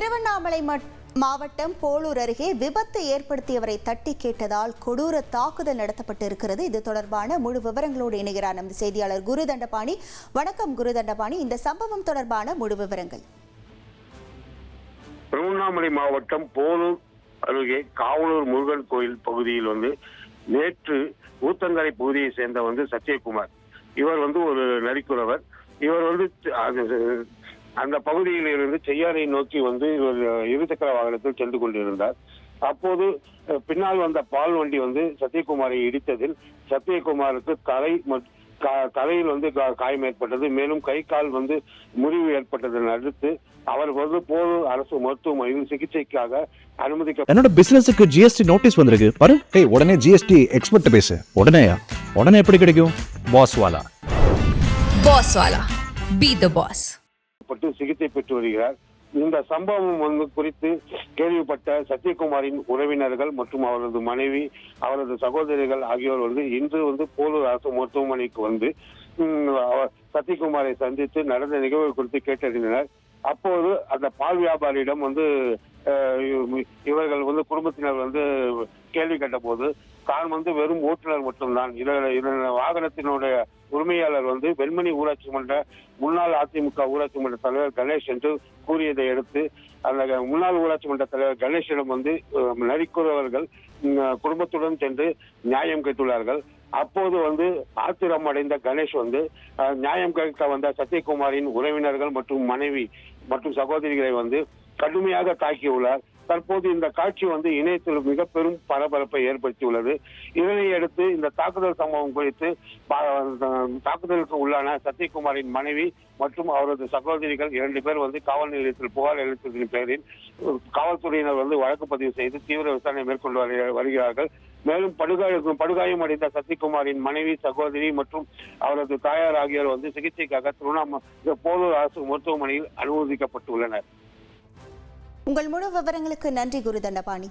திருவண்ணாமலை மாவட்டம் போலூர் அருகே விபத்து ஏற்படுத்தியவரை தட்டி கேட்டதால் கொடூர தாக்குதல் நடத்தப்பட்டு இருக்கிறது இது தொடர்பான முழு விவரங்களோடு இணைகிறார் நமது செய்தியாளர் குரு தண்டபாணி வணக்கம் குரு தண்டபாணி இந்த சம்பவம் தொடர்பான முழு விவரங்கள். திருவண்ணாமலை மாவட்டம் போலூர் அருகே காவலூர் முருகன் கோயில் பகுதியில் வந்து நேற்று ஊத்தங்கரை பகுதியை சேர்ந்த வந்து சத்யகுமார். இவர் வந்து ஒரு நரிக்குறவர். இவர் வந்து அது- அந்த பகுதியில் இருந்து செய்யாறை நோக்கி வந்து இவர் இருசக்கர வாகனத்தில் சென்று கொண்டிருந்தார். அப்போது பின்னால் வந்த பால் வண்டி வந்து சத்யகுமாரை இடித்ததில் சத்யகுமாருக்கு தலை தலையில் வந்து கா- காயம் ஏற்பட்டது. மேலும் கை கால் வந்து முறிவு ஏற்பட்டதன் அடுத்து அவர் வந்து போலூர் அரசு மருத்துவமனையில் சிகிச்சைக்காக அனுமதிக்க என்னோட பிசினஸுக்கு ஜிஎஸ்டி நோட்டீஸ் வந்திருக்கு. பாரு ஏய் உடனே ஜிஎஸ்டி எக்ஸ்பர்ட் பேசு. உடனேயா உடனே எப்படி கிடைக்கும்? பாஸ் வாலா. Boss Wala. Be the boss. பட்டு சிகிச்சை பெற்று வருகிறார். இந்த சம்பவம் வந்து குறித்து கேள்விப்பட்ட சத்யகுமாரின் உறவினர்கள் மற்றும் அவரது மனைவி அவரது சகோதரிகள் ஆகியோர் வந்து இன்று வந்து போலூர் அரசு மருத்துவமனைக்கு வந்து சத்யகுமாரை சந்தித்து நடந்த நிகழ்வு குறித்து கேட்டறிந்தனர். அப்போது அந்த பால் வியாபாரியிடம் வந்து இவர்கள் வந்து குடும்பத்தினர் வந்து கேள்வி கேட்டபோது தான் வந்து வெறும் ஓட்டுநர் மட்டும்தான். இதன் வாகனத்தினுடைய உரிமையாளர் வந்து வெண்மணி ஊராட்சி மன்ற முன்னாள் அதிமுக ஊராட்சி மன்ற தலைவர் கணேஷ் என்று கூறியதை அடுத்து அந்த முன்னாள் ஊராட்சி மன்ற தலைவர் கணேஷிடம் வந்து நரிக்குறவர்கள் குடும்பத்துடன் சென்று நியாயம் கேட்டுள்ளார்கள். அப்போது வந்து ஆத்திரம் அடைந்த கணேஷ் வந்து நியாயம் கேட்க வந்த சத்யகுமாரின் உறவினர்கள் மற்றும் மனைவி மற்றும் சகோதரிகளை வந்து கடுமையாக தாக்கியுள்ளார். தற்போது இந்த காட்சி வந்து இணையத்தில் மிக பெரும் பரபரப்பை ஏற்படுத்தியுள்ளது. இதனை அடுத்து இந்த தாக்குதல் சம்பவம் குறித்து தாக்குதலுக்கு உள்ளான சத்யகுமாரின் மனைவி மற்றும் அவரது சகோதரிகள் இரண்டு பேர் வந்து காவல் நிலையத்தில் புகார் அளித்ததின் பேரில் காவல்துறையினர் வந்து வழக்கு பதிவு செய்து தீவிர விசாரணை மேற்கொண்டு வருகிறார்கள். மேலும் படுகாயம் படுகாயம் அடைந்த சத்யகுமாரின் மனைவி சகோதரி மற்றும் அவரது தாயார் ஆகியோர் வந்து சிகிச்சைக்காக திருவண்ணாமலை போலூர் அரசு மருத்துவமனையில் அனுமதிக்கப்பட்டுள்ளனர். உங்கள் முழு விவரங்களுக்கு நன்றி குரு தண்டபாணி